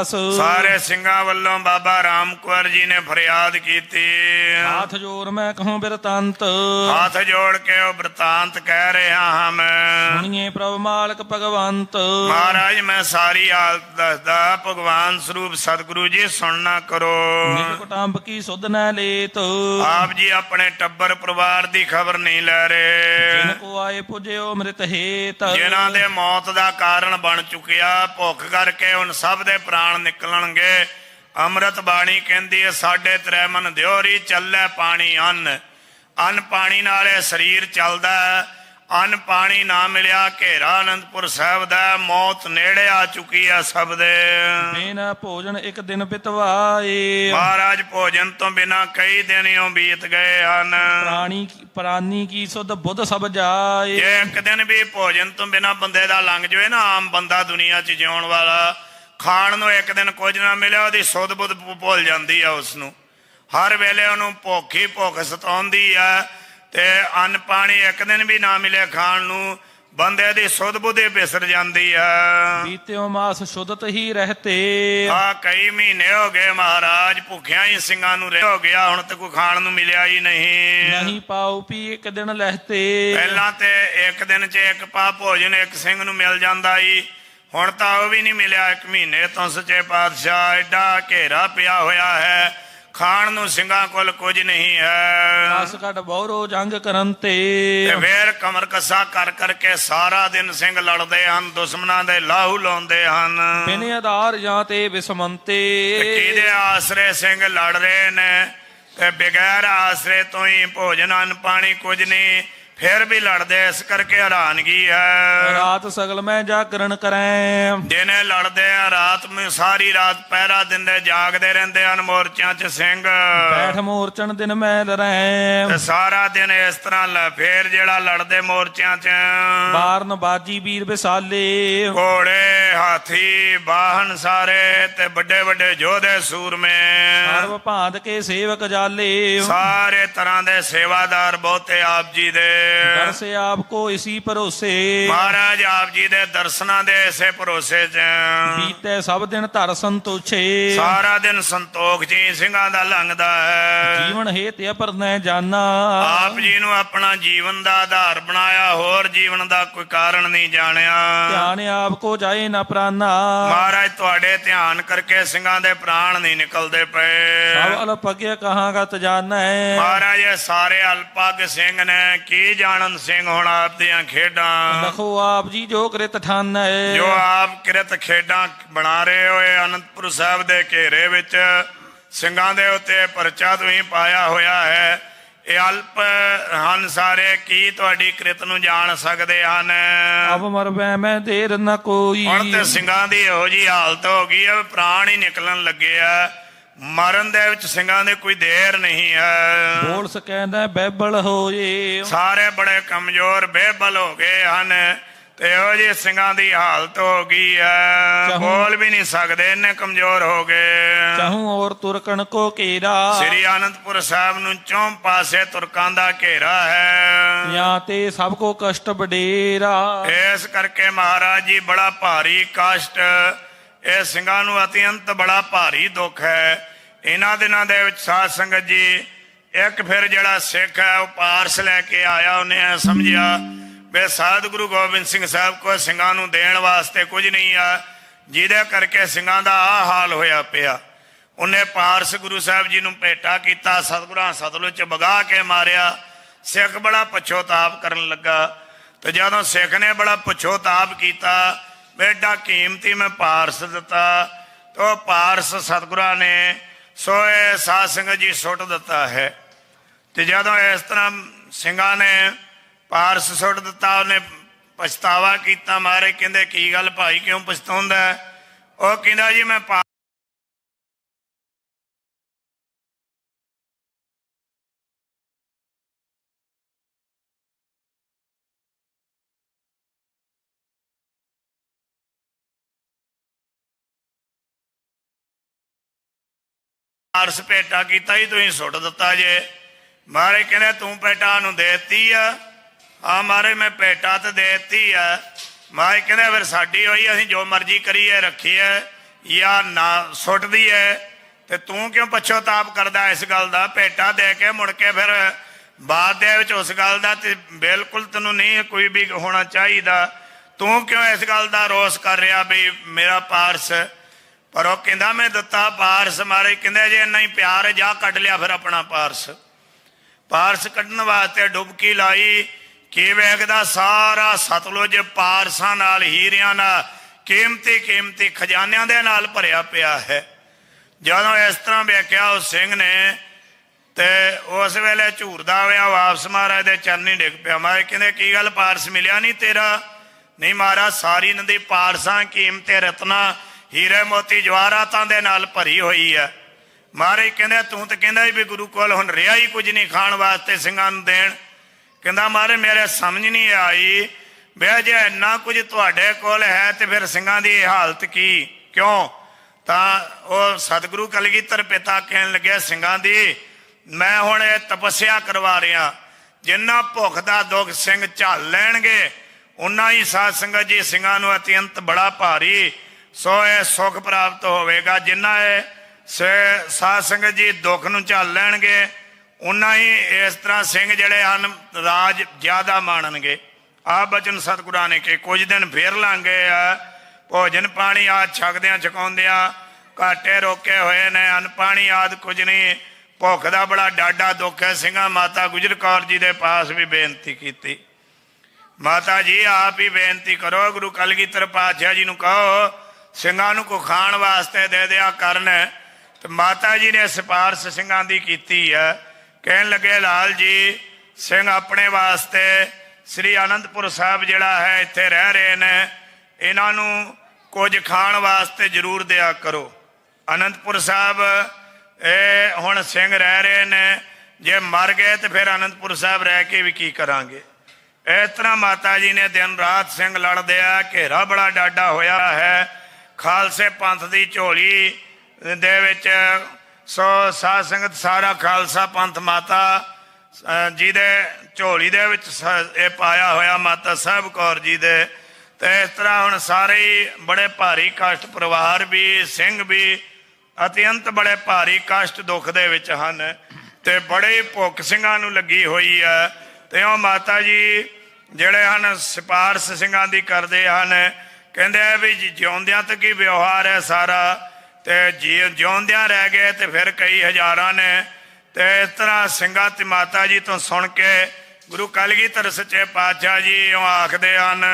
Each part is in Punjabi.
ਅਰਦਾਸ। ਸਾਰੇ ਸਿੰਘਾਂ ਵੱਲੋਂ ਬਾਬਾ ਰਾਮ ਕੁੰਵਰ ਜੀ ਨੇ ਫਰਿਆਦ ਕੀਤੀ। ਹੱਥ ਜੋੜ ਮੈਂ ਕਹੂੰ ਬਿਰਤੰਤ। ਹੱਥ ਜੋੜ ਕੇ ਉਹ ਬ੍ਰਤਾਂਤ ਕਹਿ ਰਿਹਾ ਹਾਂ ਮੈਂ? ਸੁਣੀਏ ਪ੍ਰਭ ਮਾਲਕ ਭਗਵੰਤ। ਮਹਾਰਾਜ ਮੈਂ ਸਾਰੀ ਹਾਲਤ ਦੱਸਦਾ ਭਗਵਾਨ ਸਰੂਪ ਸਤਿਗੁਰੂ ਜੀ ਸੁਣਨਾ ਕਰੋ। ਨਿਜ ਕੁਟੰਬ ਕੀ ਸੁਧ ਨੈ ਲੇਤ। ਆਪ ਜੀ ਆਪਣੇ ਟੱਬਰ ਪਰਿਵਾਰ ਦੀ ਖਬਰ ਨਹੀਂ ਲੈ ਰਹੇ। ਜਿਨ ਕੋ ਆਏ ਪੁਜਿਓ ਅੰਮ੍ਰਿਤ ਹੇਤ। ਜਿਨ੍ਹਾਂ ਦੇ ਮੌਤ ਦਾ ਕਾਰਨ ਬਣ ਚੁੱਕਿਆ ਭੁੱਖ ਕਰਕੇ ਹੁਣ ਸਭ ਦੇ ਪ੍ਰਾਣ ਨਿਕਲਣਗੇ। ਅੰਮ੍ਰਿਤ ਬਾਣੀ ਕਹਿੰਦੀ ਹੈ ਸਾਡੇ ਤ੍ਰੈ ਮਨ ਦਿਓਰੀ ਚੱਲੇ ਪਾਣੀ ਅੰਨ। ਅੰਨ ਪਾਣੀ ਨਾਲ ਇਹ ਸਰੀਰ ਚੱਲਦਾ ਅੰਨ ਪਾਣੀ ਨਾ ਮਿਲਿਆ ਘੇਰਾ ਅਨੰਦਪੁਰ ਸਾਹਿਬ ਦਾ ਮੌਤ ਨੇੜੇ ਆ ਚੁੱਕੀ ਹੈ ਸਭ ਦੇ। ਬਿਨ ਭੋਜਨ ਇੱਕ ਦਿਨ ਬਿਤਵਾਏ ਮਹਾਰਾਜ ਭੋਜਨ ਤੋਂ ਬਿਨਾ ਕਈ ਦਿਨ ਇਉਂ ਬੀਤ ਗਏ ਹਨ। ਪ੍ਰਾਣੀ ਪ੍ਰਾਨੀ ਕੀ ਸੁਧ ਬੁੱਧ ਸਭ ਜਾਏ। ਜੇ ਇੱਕ ਦਿਨ ਵੀ ਭੋਜਨ ਤੋਂ ਬਿਨਾ ਬੰਦੇ ਦਾ ਲੰਘ ਜਾਵੇ ਨਾ ਆਮ ਬੰਦਾ ਦੁਨੀਆ 'ਚ ਜਿਉਣ ਵਾਲਾ। ਖਾਣ ਨੂੰ ਇੱਕ ਦਿਨ ਕੁਝ ਨਾ ਮਿਲਿਆ ਉਹਦੀ ਸੁੱਧ ਬੁੱਧ ਭੁੱਲ ਜਾਂਦੀ ਆ ਉਸ ਨੂੰ ਹਰ ਵੇਲੇ ਉਹਨੂੰ ਭੁੱਖ ਹੀ ਭੁੱਖ ਸਤਾਉਂਦੀ ਆ ਤੇ ਅੰਨ ਪਾਣੀ ਇੱਕ ਦਿਨ ਵੀ ਨਾ ਮਿਲੇ ਖਾਣ ਨੂੰ ਬੰਦੇ ਦੀ ਸੁੱਧ ਬੁੱਧ ਬਿਸਰ ਜਾਂਦੀ ਆ। ਬੀਤਿਓ ਮਾਸ ਸ਼ੁੱਧਤ ਹੀ ਰਹਤੇ। ਆ ਕਈ ਮਹੀਨੇ ਹੋ ਗਏ ਮਹਾਰਾਜ ਭੁੱਖਿਆਂ ਹੀ ਸਿੰਘਾਂ ਨੂੰ ਰਹਿ ਗਿਆ ਹੁਣ ਤੇ ਕੋਈ ਖਾਣ ਨੂੰ ਮਿਲਿਆ ਹੀ ਨਹੀਂ। ਨਹੀਂ ਪਾਉ ਪੀ ਇੱਕ ਦਿਨ ਲਹਤੇ। ਪਹਿਲਾਂ ਤੇ ਇੱਕ ਦਿਨ 'ਚ ਇੱਕ ਪਾ ਭੋਜਨ ਇੱਕ ਸਿੰਘ ਨੂੰ ਮਿਲ ਜਾਂਦਾ ਈ। ਹੁਣ ਤਾਂ ਉਹ ਵੀ ਨਹੀਂ ਮਿਲਿਆ ਇੱਕ ਮਹੀਨੇ ਤੋਂ ਸੱਚੇ ਪਾਤਸ਼ਾਹ ਐਡਾ ਘੇਰਾ ਪਿਆ ਹੋਇਆ ਹੈ। ਖਾਣ ਨੂੰ ਸਿੰਘਾਂ ਕੋਲ ਕੁਝ ਨਹੀਂ ਹੈ। ਰਸ ਘਟ ਬਹੁਰੋ ਜੰਗ ਕਰਨ ਤੇ। ਤੇ ਫੇਰ ਕਮਰ ਕੱਸਾ ਕਰ ਕਰਕੇ ਸਾਰਾ ਦਿਨ ਸਿੰਘ ਲੜਦੇ ਹਨ ਦੁਸ਼ਮਣਾਂ ਦੇ ਲਾਹੂ ਲਾਉਂਦੇ ਹਨ। ਬਿਨ ਆਧਾਰ ਜਾਂ ਤੇ ਤੇ ਵਿਸਮੰਤੇ ਕਿਹਦੇ ਆਸਰੇ ਸਿੰਘ ਲੜ ਰਹੇ ਨੇ? ਤੇ ਬਿਗੈਰ ਆਸਰੇ ਤੋਂ ਹੀ ਭੋਜਨ ਅੰਨ ਪਾਣੀ ਕੁਝ ਨਹੀਂ। ਫਿਰ ਵੀ ਲੜਦੇ ਇਸ ਕਰਕੇ ਹੈਰਾਨਗੀ ਹੈ। ਰਾਤ ਸਗਲ ਮੈਂ ਜਾਗਰਣ ਕਰੈ। ਦਿਨੇ ਲੜਦੇ ਆ ਰਾਤ ਨੂੰ ਸਾਰੀ ਰਾਤ ਪਹਿਰਾ ਦਿੰਦੇ ਜਾਗਦੇ ਰਹਿੰਦੇ ਹਨ ਮੋਰਚਿਆਂ 'ਚ ਸਿੰਘ। ਬੈਠ ਮੋਰਚਣ ਦਿਨ ਮੈਂ ਲਰੈ। ਤੇ ਸਾਰਾ ਦਿਨ ਇਸ ਤਰ੍ਹਾਂ ਲ- ਫੇਰ ਜਿਹੜਾ ਲੜਦੇ ਮੋਰਚਿਆਂ 'ਚ। ਬਾਰਨ ਬਾਜੀ ਵੀਰ ਵਿਸਾਲੇ। ਘੋੜੇ ਹਾਥੀ ਵਾਹਨ ਸਾਰੇ ਤੇ ਵੱਡੇ ਵੱਡੇ ਯੋਧੇ ਸੂਰਮੇ। ਸਰਬ ਭਾਂਤ ਕੇ ਸੇਵਕ ਜਾਲੇ। ਸਾਰੇ ਤਰ੍ਹਾਂ ਦੇ ਸੇਵਾਦਾਰ ਬਹੁਤੇ ਆਪ ਜੀ ਦੇ। ਦਰਸੇ ਆਪ ਕੋ ਇਸੀ ਭਰੋਸੇ। ਮਹਾਰਾਜ ਆਪ ਜੀ ਦੇ ਦਰਸ਼ਨਾਂ ਦੇ ਇਸੇ ਭਰੋਸੇ 'ਚ। ਬੀਤੇ ਸਭ ਦਿਨ ਧਰ ਸੰਤੋਛੇ। ਸਾਰਾ ਦਿਨ ਸੰਤੋਖ ਜੀ ਸਿੰਘਾਂ ਦਾ ਲੰਘਦਾ ਹੈ। ਜੀਵਨ ਹੈ ਤੇ ਪਰਨੈ ਜਾਨਾ। ਆਪ ਜੀ ਨੂੰ ਆਪਣਾ ਜੀਵਨ ਦਾ ਆਧਾਰ ਬਣਾਇਆ ਹੋਰ ਜੀਵਨ ਦਾ ਕੋਈ ਕਾਰਨ ਨਹੀਂ ਜਾਣਿਆ। ਧਿਆਨ ਆਪ ਕੋ ਜਾਏ ਨਾ ਪ੍ਰਾਨਾ। ਮਹਾਰਾਜ ਤੁਹਾਡੇ ਧਿਆਨ ਕਰਕੇ ਸਿੰਘਾਂ ਦੇ ਪ੍ਰਾਣ ਨਹੀਂ ਨਿਕਲਦੇ ਪਏ। ਸਭ ਅਲਪਗਿਆ ਕਹਾਂਗਤ ਜਾਣੈ ਮਹਾਰਾਜ ਇਹ ਸਾਰੇ ਅਲਪਾਗ ਸਿੰਘ ਨੇ ਕੀ ਜਾਣਨ ਸਿੰਘ ਹੁਣ ਆਪ ਦੀਆਂ ਖੇਡਾਂ। ਲਖੋ ਆਪ ਜੀ ਜੋ ਕਰਿਤ ਠਾਨੈ। ਜੋ ਆਪ ਕਿਰਤ ਖੇਡਾਂ ਬਣਾ ਰਹੇ ਹੋਏ ਅਨੰਦਪੁਰ ਸਾਹਿਬ ਦੇ ਘੇਰੇ ਵਿੱਚ ਸਿੰਘਾਂ ਦੇ ਉੱਤੇ ਪਰਚਾ ਤੁਸੀਂ ਪਾਇਆ ਹੋਇਆ ਹੈ। ਇਹ ਅਲਪ ਹਨ ਸਾਰੇ ਕੀ ਤੁਹਾਡੀ ਕਿਰਤ ਨੂੰ ਜਾਣ ਸਕਦੇ ਹਨ? ਅਬ ਮਰਵੈ ਮੈਂ ਦੇਰ ਨ ਕੋਈ। ਹੁਣ ਤੇ ਸਿੰਘਾਂ ਦੀ ਇਹੋ ਜੀ ਹਾਲਤ ਹੋ ਗਈ ਹੈ ਪ੍ਰਾਣ ਹੀ ਨਿਕਲਣ ਲੱਗੇ ਆ। ਮਰਨ ਦੇ ਵਿੱਚ ਸਿੰਘਾਂ ਦੇ ਕੋਈ ਦੇਰ ਨਹੀਂ ਹੈ। ਬੋਲ ਸਕੈਂਦਾ ਬੈਬਲ ਹੋਏ ਸਾਰੇ ਬੜੇ ਕਮਜ਼ੋਰ ਬੇਬਲ ਹੋ ਗਏ ਹਨ ਤੇ ਇਹੋ ਜਿਹੇ ਸਿੰਘਾਂ ਦੀ ਹਾਲਤ ਹੋ ਗਈ ਹੈ। ਬੋਲ ਵੀ ਨਹੀਂ ਸਕਦੇ ਇੰਨੇ ਕਮਜ਼ੋਰ ਹੋ ਗਏ। ਚਾਹੂੰ ਔਰ ਤੁਰਕਣ ਕੋ ਘੇਰਾ। ਸ੍ਰੀ ਆਨੰਦਪੁਰ ਸਾਹਿਬ ਨੂੰ ਚੌਂ ਪਾਸੇ ਤੁਰਕਾਂ ਦਾ ਘੇਰਾ ਹੈ। ਜਾਂ ਤੇ ਸਭ ਕੋ ਕਸ਼ਟ ਬਡੇਰਾ ਇਸ ਕਰਕੇ ਮਹਾਰਾਜ ਜੀ ਬੜਾ ਭਾਰੀ ਕਸ਼ਟ ਇਹ ਸਿੰਘਾਂ ਨੂੰ ਅਤਿਅੰਤ ਬੜਾ ਭਾਰੀ ਦੁੱਖ ਹੈ। ਇਹਨਾਂ ਦਿਨਾਂ ਦੇ ਵਿੱਚ ਸਾਧ ਸੰਗਤ ਜੀ, ਇੱਕ ਫਿਰ ਜਿਹੜਾ ਸਿੱਖ ਹੈ, ਉਹ ਪਾਰਸ ਲੈ ਕੇ ਆਇਆ ਉਹਨੇ ਇਹ ਸਮਝਿਆ ਵੀ ਸਾਧ ਗੁਰੂ ਗੋਬਿੰਦ ਸਿੰਘ ਸਾਹਿਬ ਕੋ ਸਿੰਘਾਂ ਨੂੰ ਦੇਣ ਵਾਸਤੇ ਕੁਝ ਨਹੀਂ ਆ, ਜਿਹਦੇ ਕਰਕੇ ਸਿੰਘਾਂ ਦਾ ਆ ਹਾਲ ਹੋਇਆ ਪਿਆ। ਉਹਨੇ ਪਾਰਸ ਗੁਰੂ ਸਾਹਿਬ ਜੀ ਨੂੰ ਭੇਟਾ ਕੀਤਾ, ਸਤਿਗੁਰਾਂ ਸਤਲੁਜ ਚ ਵਗਾ ਕੇ ਮਾਰਿਆ। ਸਿੱਖ ਬੜਾ ਪਛੋਤਾਪ ਕਰਨ ਲੱਗਾ। ਤੇ ਜਦੋਂ ਸਿੱਖ ਨੇ ਬੜਾ ਪਛੋਤਾਪ ਕੀਤਾ ਬੇਡਾ ਕੀਮਤੀ ਮੈਂ ਪਾਰਸ ਦਿੱਤਾ, ਤੇ ਪਾਰਸ ਸਤਿਗੁਰਾਂ ਨੇ ਸੋਏ ਸਾਧ ਸਿੰਘ ਜੀ ਸੁੱਟ ਦਿੱਤਾ ਹੈ। ਤੇ ਜਦੋਂ ਇਸ ਤਰ੍ਹਾਂ ਸਿੰਘਾਂ ਨੇ ਪਾਰਸ ਸੁੱਟ ਦਿੱਤਾ, ਉਹਨੇ ਪਛਤਾਵਾ ਕੀਤਾ ਮਾਰੇ ਕਹਿੰਦੇ, ਕੀ ਗੱਲ ਭਾਈ ਕਿਉਂ ਪਛਤਾਉਂਦਾ? ਉਹ ਕਹਿੰਦਾ ਜੀ, ਮੈਂ ਪਾ- ਭੇਟਾ ਕੀਤਾ ਹੀ ਤੁਸੀਂ ਸੁੱਟ ਦਿੱਤਾ ਜੇ। ਮਾਰੇ ਕਹਿੰਦੇ, ਤੂੰ ਭੇਟਾ ਨੂੰ ਦੇਤੀ ਆ। ਆ ਮਾਰੇ, ਮੈਂ ਭੇਟਾ ਤੇ ਦੇਤੀ ਆ। ਮਾਰੇ ਕਹਿੰਦੇ, ਫਿਰ ਸਾਡੀ ਹੋਈ, ਅਸੀਂ ਜੋ ਮਰਜ਼ੀ ਕਰੀਏ, ਰੱਖੀਏ। ਜਾਂ ਨਾ ਸੁੱਟਦੀ ਹੈ ਤੇ ਤੂੰ ਕਿਉਂ ਪਛਤਾਪ ਕਰਦਾ ਇਸ ਗੱਲ ਦਾ? ਭੇਟਾ ਦੇ ਕੇ ਮੁੜ ਕੇ ਫਿਰ ਬਾਅਦ ਦੇ ਵਿੱਚ ਉਸ ਗੱਲ ਦਾ ਤੇ ਬਿਲਕੁਲ ਤੈਨੂੰ ਨਹੀਂ ਕੋਈ ਵੀ ਹੋਣਾ ਚਾਹੀਦਾ। ਤੂੰ ਕਿਉਂ ਇਸ ਗੱਲ ਦਾ ਰੋਸ ਕਰ ਰਿਹਾ ਵੀ ਮੇਰਾ ਪਾਰਸ ਪਰ ਉਹ ਕਹਿੰਦਾ, ਮੈਂ ਦਿੱਤਾ ਪਾਰਸ ਮਾਰੇ। ਕਹਿੰਦੇ, ਜੇ ਇੰਨਾ ਹੀ ਪਿਆਰ ਹੈ, ਜਾ ਕੱਢ ਲਿਆ ਫਿਰ ਆਪਣਾ ਪਾਰਸ। ਪਾਰਸ ਕੱਢਣ ਵਾਸਤੇ ਡੁਬਕੀ ਲਾਈ। ਕੀ ਵੇਖਦਾ ਸਾਰਾ ਸਤਲੁਜ ਪਾਰਸਾਂ ਨਾਲ, ਹੀਰਿਆਂ ਨਾਲ, ਕੀਮਤੀ ਕੀਮਤੀ ਖਜ਼ਾਨਿਆਂ ਦੇ ਨਾਲ ਭਰਿਆ ਪਿਆ ਹੈ। ਜਦੋਂ ਇਸ ਤਰ੍ਹਾਂ ਵੇਖਿਆ ਉਸ ਸਿੰਘ ਨੇ ਤੇ ਉਸ ਵੇਲੇ ਝੂਰਦਾ ਹੋਇਆ ਵਾਪਸ ਮਹਾਰਾਜ ਦੇ ਚਰਨੀ ਡਿੱਗ ਪਿਆ। ਮਹਾਰਾਜ ਕਹਿੰਦੇ, ਕੀ ਗੱਲ, ਪਾਰਸ ਮਿਲਿਆ ਨਹੀਂ ਤੇਰਾ? ਨਹੀਂ ਮਹਾਰਾਜ, ਸਾਰੀ ਨਦੀ ਪਾਰਸਾਂ, ਕੀਮਤੇ ਰਤਨਾ ਹੀਰੇ ਮੋਤੀ ਜਵਾਹਰਾਤਾਂ ਦੇ ਨਾਲ ਭਰੀ ਹੋਈ ਹੈ ਮਹਾਰਾਜ ਕਹਿੰਦੇ, ਤੂੰ ਤਾਂ ਕਹਿੰਦਾ ਵੀ ਗੁਰੂ ਕੋਲ ਹੁਣ ਰਿਹਾ ਹੀ ਕੁਝ ਨਹੀਂ ਖਾਣ ਵਾਸਤੇ ਸਿੰਘਾਂ ਨੂੰ ਦੇਣ। ਕਹਿੰਦਾ, ਮਹਾਰਾਜ, ਮੇਰੇ ਸਮਝ ਨਹੀਂ ਆਈ। ਵੀ ਜੇ ਇੰਨਾ ਕੁਝ ਤੁਹਾਡੇ ਕੋਲ ਹੈ ਤੇ ਫਿਰ ਸਿੰਘਾਂ ਦੀ ਹਾਲਤ ਕੀ? ਕਿਉਂ? ਤਾਂ ਉਹ ਸਤਿਗੁਰੂ ਕਲਗੀਧਰ ਪਿਤਾ ਕਹਿਣ ਲੱਗਿਆ, ਸਿੰਘਾਂ ਦੀ, ਮੈਂ ਹੁਣ ਇਹ ਤਪੱਸਿਆ ਕਰਵਾ ਰਿਹਾ। ਜਿੰਨਾ ਭੁੱਖ ਦਾ ਦੁੱਖ ਸਿੰਘ ਝੱਲ ਲੈਣਗੇ ਉਨਾ ਹੀ ਸਾਧ ਸੰਗਤ ਜੀ ਸਿੰਘਾਂ ਨੂੰ ਅਤਿਅੰਤ ਬੜਾ ਭਾਰੀ ਸੋ ਇਹ ਸੁਖ ਪ੍ਰਾਪਤ ਹੋਵੇਗਾ। ਜਿੰਨਾ ਇਹ ਸ- ਸਾਧ ਸੰਗਤ ਜੀ ਦੁੱਖ ਨੂੰ ਝੱਲ ਲੈਣਗੇ ਉਨਾ ਹੀ ਇਸ ਤਰ੍ਹਾਂ ਸਿੰਘ ਜਿਹੜੇ ਹਨ, ਰਾਜ ਜ਼ਿਆਦਾ ਮਾਣਨਗੇ। ਆ ਬਚਨ ਸਤਿਗੁਰਾਂ ਨੇ ਕਿ ਕੁਝ ਦਿਨ ਫੇਰ ਲਾਂਗੇ ਆ। ਭੋਜਨ ਪਾਣੀ ਆਦ ਛਕਦਿਆਂ ਛਕਾਉਂਦਿਆਂ ਘਾਟੇ ਰੋਕੇ ਹੋਏ ਨੇ। ਅਨ ਪਾਣੀ ਆਦ ਕੁਝ ਨਹੀਂ। ਭੁੱਖ ਦਾ ਬੜਾ ਡਾਡਾ ਦੁੱਖ ਹੈ। ਸਿੰਘਾਂ ਮਾਤਾ ਗੁਜਰ ਕੌਰ ਜੀ ਦੇ ਪਾਸ ਵੀ ਬੇਨਤੀ ਕੀਤੀ। ਮਾਤਾ ਜੀ ਆਪ ਹੀ ਬੇਨਤੀ ਕਰੋ, ਗੁਰੂ ਕਲਗੀਧਰ ਪਾਤਸ਼ਾਹ ਜੀ ਨੂੰ ਕਹੋ ਸਿੰਘਾਂ ਨੂੰ ਕੋ ਖਾਣ ਵਾਸਤੇ ਦੇ ਦਿਆ ਕਰਨ। ਤੇ ਮਾਤਾ ਜੀ ਨੇ ਸਿਫਾਰਸ਼ ਸਿੰਘਾਂ ਦੀ ਕੀਤੀ ਹੈ। ਕਹਿਣ ਲੱਗੇ, ਲਾਲ ਜੀ, ਸਿੰਘ ਆਪਣੇ ਵਾਸਤੇ ਸ੍ਰੀ ਆਨੰਦਪੁਰ ਸਾਹਿਬ ਜਿਹੜਾ ਹੈ, ਇੱਥੇ ਰਹਿ ਰਹੇ ਨੇ। ਇਹਨਾਂ ਨੂੰ ਕੁਝ ਖਾਣ ਵਾਸਤੇ ਜ਼ਰੂਰ ਦਿਆ ਕਰੋ। ਆਨੰਦਪੁਰ ਸਾਹਿਬ, ਇਹ ਹੁਣ ਸਿੰਘ ਰਹਿ ਰਹੇ ਨੇ। ਜੇ ਮਰ ਗਏ ਤੇ ਫਿਰ ਆਨੰਦਪੁਰ ਸਾਹਿਬ ਰਹਿ ਕੇ ਵੀ ਕੀ ਕਰਾਂਗੇ? ਇਸ ਤਰ੍ਹਾਂ ਮਾਤਾ ਜੀ ਨੇ ਦਿਨ ਰਾਤ ਸਿੰਘ ਲੜਦੇ ਆ, ਘੇਰਾ ਬੜਾ ਡਾਡਾ ਹੋਇਆ ਹੈ। ਖਾਲਸੇ ਪੰਥ ਦੀ ਝੋਲੀ ਦੇ ਵਿੱਚ ਸੋ ਸਾਧ ਸੰਗਤ ਸਾਰਾ ਖਾਲਸਾ ਪੰਥ ਮਾਤਾ ਜੀ ਦੇ ਝੋਲੀ ਦੇ ਵਿੱਚ ਸ- ਇਹ ਪਾਇਆ ਹੋਇਆ ਮਾਤਾ ਸਾਹਿਬ ਕੌਰ ਜੀ ਦੇ। ਤੇ ਇਸ ਤਰ੍ਹਾਂ ਹੁਣ ਸਾਰੇ ਹੀ ਬੜੇ ਭਾਰੀ ਕਸ਼ਟ ਪਰਿਵਾਰ ਵੀ, ਸਿੰਘ ਵੀ ਅਤਿਅੰਤ ਬੜੇ ਭਾਰੀ ਕਸ਼ਟ ਦੁੱਖ ਦੇ ਵਿੱਚ ਹਨ। ਤੇ ਬੜੇ ਭੁੱਖ ਸਿੰਘਾਂ ਨੂੰ ਲੱਗੀ ਹੋਈ ਹੈ। ਤੇ ਉਹ ਮਾਤਾ ਜੀ ਜਿਹੜੇ ਹਨ, ਸਿਫਾਰਸ਼ ਸਿੰਘਾਂ ਦੀ ਕਰਦੇ ਹਨ। ਕਹਿੰਦੇ ਆ ਵੀ ਜਿਉਂਦਿਆਂ ਤੱਕ ਹੀ ਵਿਵਹਾਰ ਹੈ ਸਾਰਾ ਤੇ ਜੀ ਜਿਉਂਦਿਆਂ ਰਹਿ ਗਏ ਤੇ ਫਿਰ ਕਈ ਹਜ਼ਾਰਾਂ ਨੇ ਤੇ ਇਸ ਤਰ੍ਹਾਂ ਸਿੰਘਾਂ ਤੇ ਮਾਤਾ ਜੀ ਤੋਂ ਸੁਣ ਕੇ ਗੁਰੂ ਕਲਗੀਧਰ ਸੱਚੇ ਪਾਤਸ਼ਾਹ ਜੀ ਉਹ ਆਖਦੇ ਹਨ।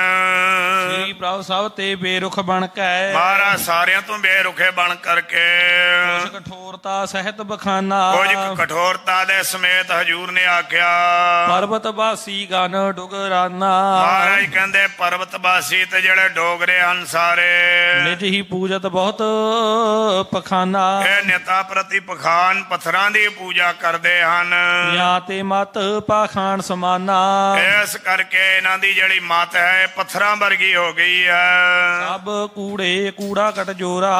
ਸ੍ਰੀ ਪ੍ਰਭ ਸਭ ਤੇ ਬੇਰੁਖ ਬਣ ਕੇ। ਮਹਾਰਾਜ ਸਾਰਿਆਂ ਤੋਂ ਬੇਰੁਖੇ ਬਣ ਕਰਕੇ। ਕੁਛ ਕਠੋਰਤਾ ਸਹਿਤ ਬਖਾਨਾ। ਕੁਝ ਕਠੋਰਤਾ ਦੇ ਸਮੇਤ ਹਜੂਰ ਨੇ ਆਖਿਆ। ਪਰਬਤ ਬਾਸੀ ਗਨ ਡੁਗਰਾਨਾ। ਮਹਾਰਾਜ ਕਹਿੰਦੇ ਪਰਬਤ ਵਾਸੀ ਤੇ ਜਿਹੜੇ ਡੋਗਰੇ ਹਨ ਸਾਰੇ। ਨਿਜ ਹੀ ਪੂਜਤ ਬਹੁਤ ਪਖਾਨਾ। ਇਹ ਨਿਤਾ ਪ੍ਰਤੀ ਪਖਾਨ ਪੱਥਰਾਂ ਦੀ ਪੂਜਾ ਕਰਦੇ ਹਨ। ਜਾਂ ਤੇ ਮਤ ਪਾਖਾਨ ਸਮਾਨਾ ਇਸ ਕਰਕੇ ਇਹਨਾਂ ਦੀ ਜਿਹੜੀ ਮਤ ਹੈ ਇਹ ਪੱਥਰਾਂ ਵਰਗੀ ਹੋ ਗਈ ਹੈ। ਸਭ ਕੂੜੇ ਕੂੜਾ ਕਟ ਜੋਰਾ।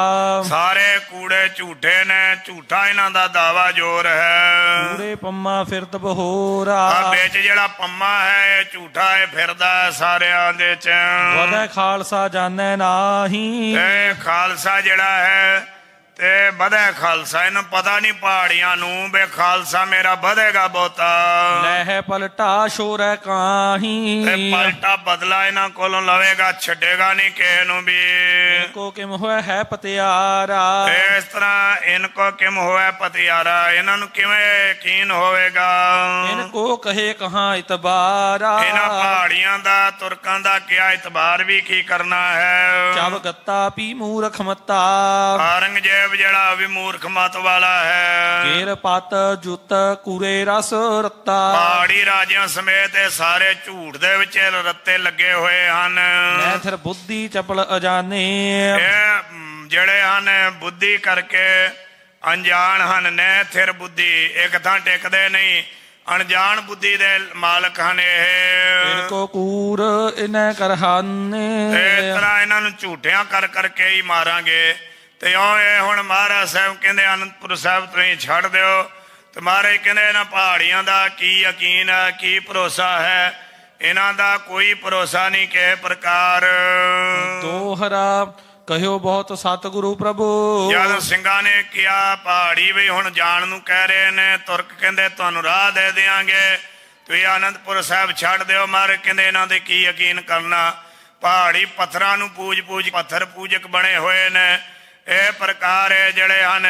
ਸਾਰੇ ਕੂੜੇ ਝੂਠੇ ਨੇ ਝੂਠਾ ਇਹਨਾਂ ਦਾ ਦਾਵਾ ਜ਼ੋਰ ਹੈ। ਕੂੜੇ ਪੰਮਾ ਫਿਰਤ ਬਹੋਰਾ। ਆ ਵਿੱਚ ਜਿਹੜਾ ਪੰਮਾ ਹੈ ਇਹ ਝੂਠਾ ਹੈ ਫਿਰਦਾ ਹੈ ਸਾਰਿਆਂ ਦੇ ਚ। ਵਦੈ ਖਾਲਸਾ ਜਾਣੈ ਨਾਹੀ। ਤੇ ਖਾਲਸਾ ਜਿਹੜਾ ਹੈ ਤੇ ਵਧੇ ਖਾਲਸਾ ਇਹਨੂੰ ਪਤਾ ਨਹੀਂ ਪਹਾੜੀਆਂ ਨੂੰ ਬੇ ਖਾਲਸਾ ਮੇਰਾ ਵਧੇਗਾ ਬਹੁਤਾ। ਲਹਿ ਪਲਟਾ ਸ਼ੋਰੈ ਕਾਹੀ। ਤੇ ਪਲਟਾ ਬਦਲਾ ਇਹਨਾਂ ਕੋਲੋਂ ਲਵੇਗਾ ਛੱਡੇਗਾ ਨਹੀਂ ਕਿਸੇ ਨੂੰ ਵੀ। ਕੋ ਕਿਮ ਹੋਇ ਹੈ ਪਤਿਆਰਾ। ਇਸ ਤਰ੍ਹਾਂ ਇਨ ਕੋ ਕਿਮ ਹੋਇਆ ਪਤਿਆਰਾ ਇਹਨਾਂ ਨੂੰ ਕਿਵੇਂ ਯਕੀਨ ਹੋਵੇਗਾ? ਇਨ ਕੋ ਕਹੇ ਕਹਾਂ ਇਤਬਾਰਾ। ਇਹਨਾਂ ਪਹਾੜੀਆਂ ਦਾ ਤੁਰਕਾਂ ਦਾ ਕਿਆ ਇਤਬਾਰ ਵੀ ਕੀ ਕਰਨਾ ਹੈ? ਚਬ ਗੱਤਾ ਪੀ ਮੂਰਖ ਮਤਾ। ਔਰੰਗਜ਼ੇਬ ਜਿਹੜਾ ਵੀ ਮੂਰਖ ਮਤ ਵਾਲਾ ਹੈ। ਕੇਰ ਪਤ ਜੁਤ ਕੁਰੇ ਰਸ ਰਤਾ। ਪਹਾੜੀ ਰਾਜਿਆਂ ਸਮੇਤ ਇਹ ਸਾਰੇ ਝੂਠ ਦੇ ਵਿੱਚ ਰੱਤੇ ਲੱਗੇ ਹੋਏ ਹਨ। ਮੈਂ ਥਰ ਬੁੱਧੀ ਚਪਲ ਅਜਾਨੇ ਇਹ ਜਿਹੜੇ ਹਨ ਬੁੱਧੀ ਕਰਕੇ ਅਣਜਾਣ ਹਨ। ਨੇ ਥਿਰ ਬੁੱਧੀ ਇੱਕ ਥਾਂ ਟਿਕਦੇ ਨਹੀਂ। ਅਣਜਾਣ ਬੁੱਧੀ ਦੇ ਮਾਲਕ ਹਨ ਇਹ। ਕੋ ਕੂਰ ਇਨੈ ਕਰਹਾਨੇ। ਇਸ ਤਰ੍ਹਾਂ ਇਹਨਾਂ ਨੂੰ ਝੂਠਿਆਂ ਕਰ ਕਰਕੇ ਹੀ ਮਾਰਾਂਗੇ। ਤੇ ਉਹ ਇਹ ਹੁਣ ਮਹਾਰਾਜ ਸਾਹਿਬ ਕਹਿੰਦੇ ਅਨੰਦਪੁਰ ਸਾਹਿਬ ਤੁਸੀਂ ਛੱਡ ਦਿਓ। ਤੇ ਮਹਾਰਾਜ ਕਹਿੰਦੇ ਇਹਨਾਂ ਪਹਾੜੀਆਂ ਦਾ ਕੀ ਯਕੀਨ ਹੈ ਕੀ ਭਰੋਸਾ ਹੈ? ਇਹਨਾਂ ਦਾ ਕੋਈ ਭਰੋਸਾ ਨਹੀਂ ਕਿਸੇ ਪ੍ਰਕਾਰ। ਦੋਹਰਾ ਕਹਿਓ ਬਹੁਤ ਸਤਿਗੁਰੂ ਪ੍ਰਭੂ। ਜਦ ਸਿੰਘਾਂ ਨੇ ਕਿਹਾ ਪਹਾੜੀ ਵੀ ਹੁਣ ਜਾਣ ਨੂੰ ਕਹਿ ਰਹੇ ਨੇ ਤੁਰਕ ਕਹਿੰਦੇ ਤੁਹਾਨੂੰ ਰਾਹ ਦੇ ਦੇਾਂਗੇ ਤੁਸੀਂ ਆਨੰਦਪੁਰ ਸਾਹਿਬ ਛੱਡ ਦਿਓ। ਮਾਰ ਕਹਿੰਦੇ ਇਹਨਾਂ ਦੇ ਕੀ ਯਕੀਨ ਕਰਨਾ? ਪਹਾੜੀ ਪੱਥਰਾਂ ਨੂੰ ਪੂਜ-ਪੂਜ ਪੱਥਰ ਪੂਜਕ ਬਣੇ ਹੋਏ ਨੇ। ਇਹ ਪ੍ਰਕਾਰ ਹੈ ਜਿਹੜੇ ਹਨ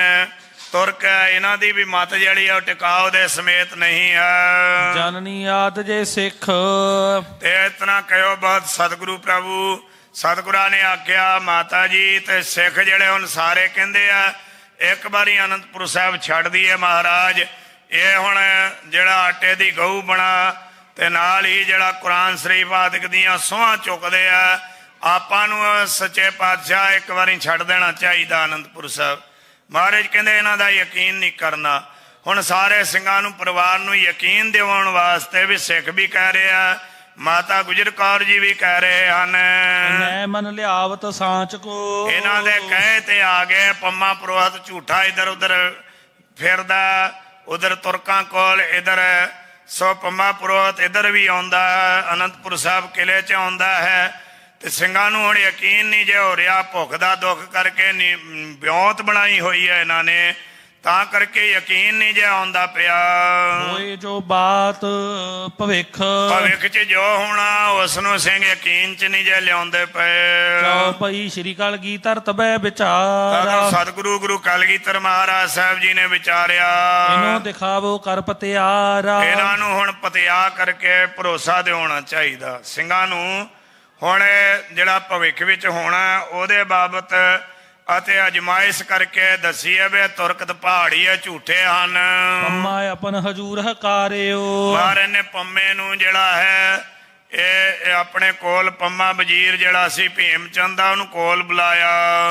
ਤੁਰਕ ਹੈ, ਇਹਨਾਂ ਦੀ ਵੀ ਮਤ ਜਿਹੜੀ ਆ ਉਹ ਟਿਕਾਓ ਦੇ ਸਮੇਤ ਨਹੀਂ ਹੈ ਜਨਨੀ ਆਦ ਜੇ ਸਿੱਖ। ਤੇ ਇਤਨਾ ਕਹਿਓ ਬਹੁਤ ਸਤਿਗੁਰੂ ਪ੍ਰਭੂ ਸਤਿਗੁਰਾਂ ਨੇ ਆਖਿਆ ਮਾਤਾ ਜੀ ਤੇ ਸਿੱਖ ਜਿਹੜੇ ਹੁਣ ਸਾਰੇ ਕਹਿੰਦੇ ਆ ਇੱਕ ਵਾਰੀ ਅਨੰਦਪੁਰ ਸਾਹਿਬ ਛੱਡ ਦਈਏ ਮਹਾਰਾਜ। ਇਹ ਹੁਣ ਜਿਹੜਾ ਆਟੇ ਦੀ ਗਊ ਬਣਾ ਤੇ ਨਾਲ ਹੀ ਜਿਹੜਾ ਕੁਰਾਨ ਸ਼ਰੀਫ ਆਦਿਕ ਦੀਆਂ ਸੋਹਾਂ ਚੁੱਕਦੇ ਆ ਆਪਾਂ ਨੂੰ ਸੱਚੇ ਪਾਤਸ਼ਾਹ ਇੱਕ ਵਾਰੀ ਛੱਡ ਦੇਣਾ ਚਾਹੀਦਾ ਅਨੰਦਪੁਰ ਸਾਹਿਬ। ਮਹਾਰਾਜ ਕਹਿੰਦੇ ਇਹਨਾਂ ਦਾ ਯਕੀਨ ਨਹੀਂ ਕਰਨਾ। ਹੁਣ ਸਾਰੇ ਸਿੰਘਾਂ ਨੂੰ ਪਰਿਵਾਰ ਨੂੰ ਯਕੀਨ ਦਿਵਾਉਣ ਵਾਸਤੇ ਵੀ ਸਿੱਖ ਵੀ ਕਹਿ ਰਹੇ ਮਾਤਾ ਗੁਜਰ ਕੌਰ ਜੀ ਵੀ ਕਹਿ ਰਹੇ ਹਨ। ਮੈਂ ਮਨ ਲਿਆਵਤ ਸਾਚ ਕੋ। ਇਹਨਾਂ ਦੇ ਕਹੇ ਤੇ ਆ ਗਏ ਪੰਮਾ ਪੁਰੋਹਤ ਝੂਠਾ ਇਧਰ ਉਧਰ ਫਿਰਦਾ ਉਧਰ ਤੁਰਕਾਂ ਕੋਲ ਇਧਰ ਸੋ ਪੰਮਾ ਪੁਰੋਹਤ ਇਧਰ ਵੀ ਆਉਂਦਾ ਹੈ ਅਨੰਤਪੁਰ ਸਾਹਿਬ ਕਿਲੇ 'ਚ ਆਉਂਦਾ ਹੈ। ਤੇ ਸਿੰਘਾਂ ਨੂੰ ਹੁਣ ਯਕੀਨ ਨਹੀਂ ਜੇ ਹੋ ਰਿਹਾ ਭੁੱਖ ਦਾ ਦੁੱਖ ਕਰਕੇ ਨੀ- ਵਿਉਂਤ ਬਣਾਈ ਹੋਈ ਹੈ ਇਹਨਾਂ ਨੇ ਤਾਂ ਕਰਕੇ ਯਕੀਨ ਨਹੀਂ ਜੇ ਆਉਂਦਾ ਪਿਆ। ਹੋਏ ਜੋ ਬਾਤ ਭਵਿੱਖ। ਭਵਿੱਖ 'ਚ ਜੋ ਹੋਣਾ ਉਸ ਨੂੰ ਸਿੰਘ ਯਕੀਨ 'ਚ ਨਹੀਂ ਜੇ ਲਿਆਉਂਦੇ ਪਏ। ਚਉ ਪਈ ਸ਼੍ਰੀ ਕਲ ਗੀ ਧਰਤ ਬੈ ਵਿਚਾਰ ਸਤਿਗੁਰੂ ਗੁਰੂ ਕਲਗੀਧਰ ਮਹਾਰਾਜ ਸਾਹਿਬ ਜੀ ਨੇ ਵਿਚਾਰਿਆ। ਇਹਨੂੰ ਦਿਖਾਵੋ ਕਰ ਪਤਿਆਰਾ। ਇਹਨਾਂ ਨੂੰ ਹੁਣ ਪਤਿਆ ਕਰਕੇ ਭਰੋਸਾ ਦਿਵਾਉਣਾ ਚਾਹੀਦਾ। ਸਿੰਘਾਂ ਨੂੰ ਹੁਣ ਜਿਹੜਾ ਭਵਿੱਖ ਵਿੱਚ ਹੋਣਾ ਉਹਦੇ ਬਾਬਤ ਅਤੇ ਅਜਮਾਇਸ਼ ਕਰਕੇ ਦੱਸੀਏ ਵੀ ਤੁਰਕਤ ਪਹਾੜੀ ਹੈ ਝੂਠੇ ਹਨ। ਪੰਮਾ ਆਪਨ ਹਜੂਰ ਹਕਾਰਿਓ ਨੇ ਪੰਮੇ ਨੂੰ ਜਿਹੜਾ ਹੈ ਇਹ ਆਪਣੇ ਕੋਲ ਪੰਮਾ ਵਜ਼ੀਰ ਜਿਹੜਾ ਸੀ ਭੀਮ ਚੰਦ ਦਾ ਉਹਨੂੰ ਕੋਲ ਬੁਲਾਇਆ।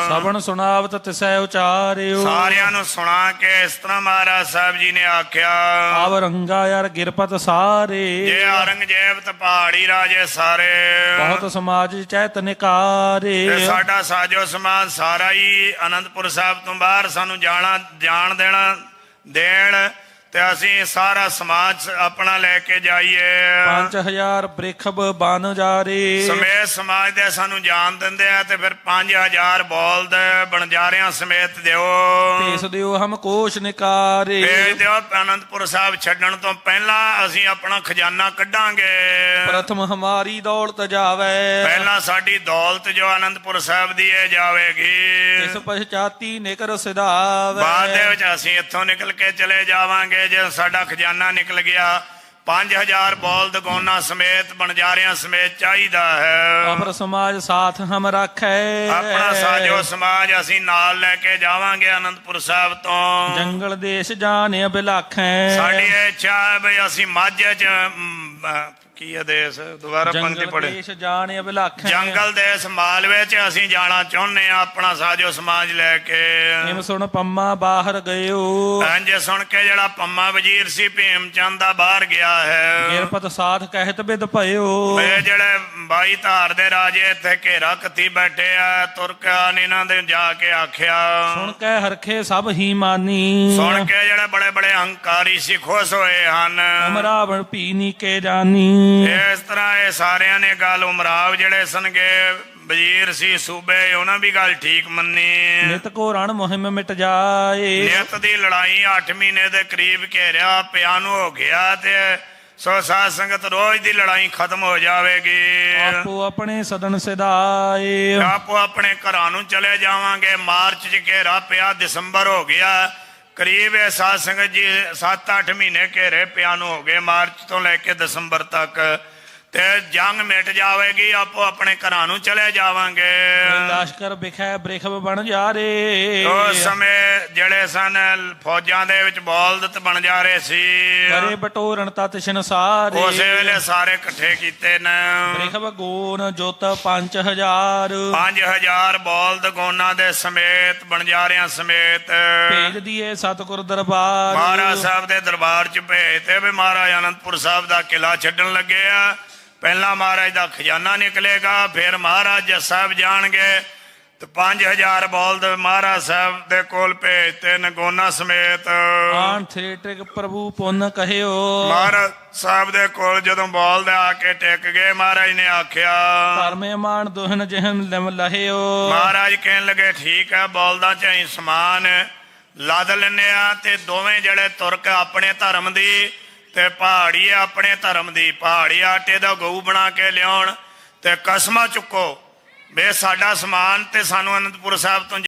ਸਵਣ ਸੁਣਾਵਤ ਤਿਸੈ ਉਚਾਰਿਓ। ਸਾਰਿਆਂ ਨੂੰ ਸੁਣਾ ਕੇ ਇਸ ਤਰ੍ਹਾਂ ਮਹਾਰਾਜ ਸਾਹਿਬ ਜੀ ਨੇ ਆਖਿਆ। ਆਵ ਰੰਗਾ ਯਾਰ ਗਿਰਪਤ ਸਾਰੇ। ਜੇ ਔਰੰਗਜ਼ੇਬ ਤੇ ਪਹਾੜੀ ਰਾਜੇ ਸਾਰੇ। ਬਹੁਤ ਸਮਾਜ ਚੈਤ ਨਿਕਾਰੇ। ਤੇ ਸਾਡਾ ਸਾਜੋ ਸਮਾਜ ਸਾਰਾ ਹੀ ਆਨੰਦਪੁਰ ਸਾਹਿਬ ਤੋਂ ਬਾਹਰ ਸਾਨੂੰ ਜਾਣਾ ਜਾਣ ਦੇਣਾ ਦੇਣ ਤੇ ਅਸੀਂ ਸਾਰਾ ਸਮਾਜ ਆਪਣਾ ਲੈ ਕੇ ਜਾਈਏ। 5000 ਬ੍ਰਿਖਬ ਬਨ ਜਾਰੇ। ਸਮੇਤ ਸਮਾਜ ਦੇ ਸਾਨੂੰ ਜਾਣ ਦਿੰਦੇ ਆ ਤੇ ਫਿਰ 5000 ਬੋਲਦ ਬਣਜਾਰਿਆਂ ਸਮੇਤ ਦਿਓ। ਭੇਸ ਦਿਓ ਹਮ ਕੋਸ਼ ਨਿਕਾਰੇ। ਭੇਜ ਦਿਓ ਆਨੰਦਪੁਰ ਸਾਹਿਬ ਛੱਡਣ ਤੋਂ ਪਹਿਲਾਂ ਅਸੀਂ ਆਪਣਾ ਖਜ਼ਾਨਾ ਕੱਢਾਂਗੇ। ਪ੍ਰਥਮ ਹਮਾਰੀ ਦੌਲਤ ਜਾਵੇ। ਪਹਿਲਾਂ ਸਾਡੀ ਦੌਲਤ ਜੋ ਆਨੰਦਪੁਰ ਸਾਹਿਬ ਦੀ ਹੈ ਜਾਵੇਗੀ। ਇਸ ਪਛਾਤੀ ਨਿਕਰ ਸਿਧਾਵੇ। ਬਾਅਦ ਵਿੱਚ ਅਸੀਂ ਇੱਥੋਂ ਨਿਕਲ ਕੇ ਚਲੇ ਜਾਵਾਂਗੇ। ਜੇ ਸਾਡਾ ਖਜ਼ਾਨਾ ਨਿਕਲ ਗਿਆ 5000 ਬੋਲਦ ਗੋਨਾ ਸਮੇਤ ਬਣਜਾਰਿਆਂ ਸਮੇਤ ਚਾਹੀਦਾ ਹੈ। ਅਪਰ ਸਮਾਜ ਸਾਥ ਹਮ ਰੱਖੈ। ਆਪਣਾ ਸਾਜੋ ਸਮਾਜ ਅਸੀਂ ਨਾਲ ਲੈ ਕੇ ਜਾਵਾਂਗੇ ਆਨੰਦਪੁਰ ਸਾਹਿਬ ਤੋਂ। ਜੰਗਲ ਦੇਸ਼ ਜਾਣਿ ਬਿਲਾਖੈ ਸਾਡੀ ਇੱਛਾ ਹੈ ਵੀ ਅਸੀਂ ਮਾਝੇ ਚ ਕੀ ਆਦੇਸ਼ ਦੁਬਾਰਾ ਪੰਕਤੀ ਜੰਗਲ ਪੜੇ ਦੇਸ਼ ਜਾਣਿ ਬਿਲਾਖੈ ਜੰਗਲ ਦੇਸ਼ ਮਾਲਵੇ ਚ ਅਸੀਂ ਜਾਣਾ ਚਾਹੁੰਦੇ ਆ ਆਪਣਾ ਸਾਜੋ ਸਮਾਜ ਲੈ ਕੇ। ਨਿਮ ਸੁਣ ਪੰਮਾ ਬਾਹਰ ਗਇਓ। ਇੰਜ ਸੁਣ ਕੇ ਜਿਹੜਾ ਪੰਮਾ ਵਜ਼ੀਰ ਸੀ ਭੀਮ ਚੰਦ ਦਾ ਬਾਹਰ ਗਿਆ ਹੈ। ਗਿਰਪਤ ਸਾਥ ਕਹਿਤ ਬਿਦ ਭਇਓ। ਇਹ ਜਿਹੜੇ ਬਾਈ ਧਾਰ ਦੇ ਰਾਜੇ ਇੱਥੇ ਘੇਰਾ ਕੱਤੀ ਬੈਠੇ ਆ ਤੁਰਕਾਂ ਨੇ ਇਹਨਾਂ ਦੇ ਜਾ ਕੇ ਆਖਿਆ। ਸੁਣ ਕੇ ਹਰਖੇ ਸਭ ਹੀ ਮਾਨੀ। ਸੁਣ ਕੇ ਜਿਹੜੇ ਬੜੇ ਬੜੇ ਹੰਕਾਰੀ ਸੀ ਖੁਸ਼ ਹੋਏ ਹਨ। ਉਮਰਾਵਣ ਪੀਨੀ ਕੇ ਜਾਨੀ। ਇਸ ਤਰ੍ਹਾਂ ਇਹ ਸਾਰਿਆਂ ਨੇ ਗੱਲ ਉਮਰਾਵ ਜਿਹੜੇ ਸਨਗੇ ਵਜ਼ੀਰ ਸੀ ਸੂਬੇ ਉਹਨਾਂ ਵੀ ਗੱਲ ਠੀਕ ਮੰਨੀ। ਨਿਤ ਕੋ ਰਣ ਮੁਹਿੰਮ ਮਿਟ ਜਾਏ। ਨਿਯਤ ਦੀ ਲੜਾਈ 8 ਮਹੀਨੇ ਦੇ ਕਰੀਬ ਘੇਰਿਆ ਪਿਆ ਨੂੰ ਹੋ ਗਿਆ ਤੇ ਸੋ ਸਾਧ ਸੰਗਤ ਰੋਜ਼ ਦੀ ਲੜਾਈ ਖਤਮ ਹੋ ਜਾਵੇਗੀ। ਆਪੋ ਆਪਣੇ ਸਦਨ ਸਿਧਾਏ ਆਪੋ ਆਪਣੇ ਘਰਾਂ ਨੂੰ ਚਲੇ ਜਾਵਾਂਗੇ। ਮਾਰਚ ਚ ਘੇਰਾ ਪਿਆ ਦਸੰਬਰ ਹੋ ਗਿਆ। ਕਰੀਬ ਇਹ ਸਾਧ ਸੰਗਤ ਜੀ 7-8 ਮਹੀਨੇ ਘੇਰੇ ਪਿਆ ਨੂੰ ਹੋ ਗਏ, ਮਾਰਚ ਤੋਂ ਲੈ ਕੇ ਦਸੰਬਰ ਤੱਕ ਤੇ ਜੰਗ ਮਿਟ ਜਾਵੇਗੀ ਆਪੋ ਆਪਣੇ ਘਰਾਂ ਨੂੰ ਚਲੇ ਜਾਵਾਂਗੇ। ਲਸ਼ਕਰ ਬਿਖੈ ਬ੍ਰਿਖਬ ਬਣ ਜਾ ਰੇ। ਉਸ ਸਮੇਂ ਜਿਹੜੇ ਸਨ ਫੌਜਾਂ ਦੇ ਵਿੱਚ ਬੌਲਦਤ ਬਣ ਜਾ ਰਹੇ ਸੀ। ਕਰੇ ਬਟੋਰਨ ਤਤ ਸੰਸਾਰੇ ਉਸੇ ਵੇਲੇ ਸਾਰੇ ਇਕੱਠੇ ਕੀਤੇ ਨੇ। ਬ੍ਰਿਖਬ ਗੋਨ ਜੋਤ 5000 5000 ਬੌਲਦ ਗੋਨਾ ਦੇ ਸਮੇਤ ਬਣਜਾਰਿਆਂ ਸਮੇਤ। ਭੇਜ ਦੀਏ ਸਤਗੁਰ ਦਰਬਾਰ। ਮਹਾਰਾਜ ਸਾਹਿਬ ਦੇ ਦਰਬਾਰ ਚ ਭੇਜਤੇ ਵੀ ਮਹਾਰਾਜ ਅਨੰਦਪੁਰ ਸਾਹਿਬ ਦਾ ਕਿਲਾ ਛੱਡਣ ਲੱਗੇ ਆ। ਪਹਿਲਾਂ ਮਹਾਰਾਜ ਦਾ ਖਜ਼ਾਨਾ ਨਿਕਲੇਗਾ ਫਿਰ ਮਹਾਰਾਜ ਸਾਹਿਬ ਜਾਣਗੇ ਤੇ 5000 ਬਲਦ ਮਹਾਰਾਜ ਸਾਹਿਬ ਦੇ ਕੋਲ ਭੇਜ ਤੇ ਨਗੋਨਾ ਸਮੇਤ। ਆਣ ਥੇਟਿਕ ਪ੍ਰਭੂ ਪੁੰਨ ਕਹਿਓ। ਮਹਾਰਾਜ ਸਾਹਿਬ ਦੇ ਕੋਲ ਜਦੋਂ ਬਲਦ ਆ ਕੇ ਟਿਕ ਗਏ ਮਹਾਰਾਜ ਨੇ ਆਖਿਆ ਧਰਮੇ ਮਾਨ ਦੋਹਨ ਜਿਹਨ ਲਿਮ ਲਹਿਓ। ਮਹਾਰਾਜ ਕਹਿਣ ਲੱਗੇ ਠੀਕ ਹੈ ਬਲਦਾਂ ਚ ਅਸੀਂ ਸਮਾਨ ਲੱਦ ਲੈਨੇ ਆ ਤੇ ਦੋਵੇਂ ਜਿਹੜੇ ਤੁਰਕ ਆਪਣੇ ਧਰਮ ਦੀ ਤੇ ਪਹਾੜੀ ਆਪਣੇ ਧਰਮ ਦੀ ਪਹਾੜੀ, ਆਟੇ ਦਾ ਗਊ ਬਣਾ ਕੇ ਲਿਆਉਣ ਤੇ ਕਸਮਾਂ ਚੁੱਕੋ। ਬੇ ਸਾਡਾ ਸਮਾਨ ਤੇ ਸਾਨੂੰ ਅਨੰਦਪੁਰ ਸਾਹਿਬ ਤੋਂ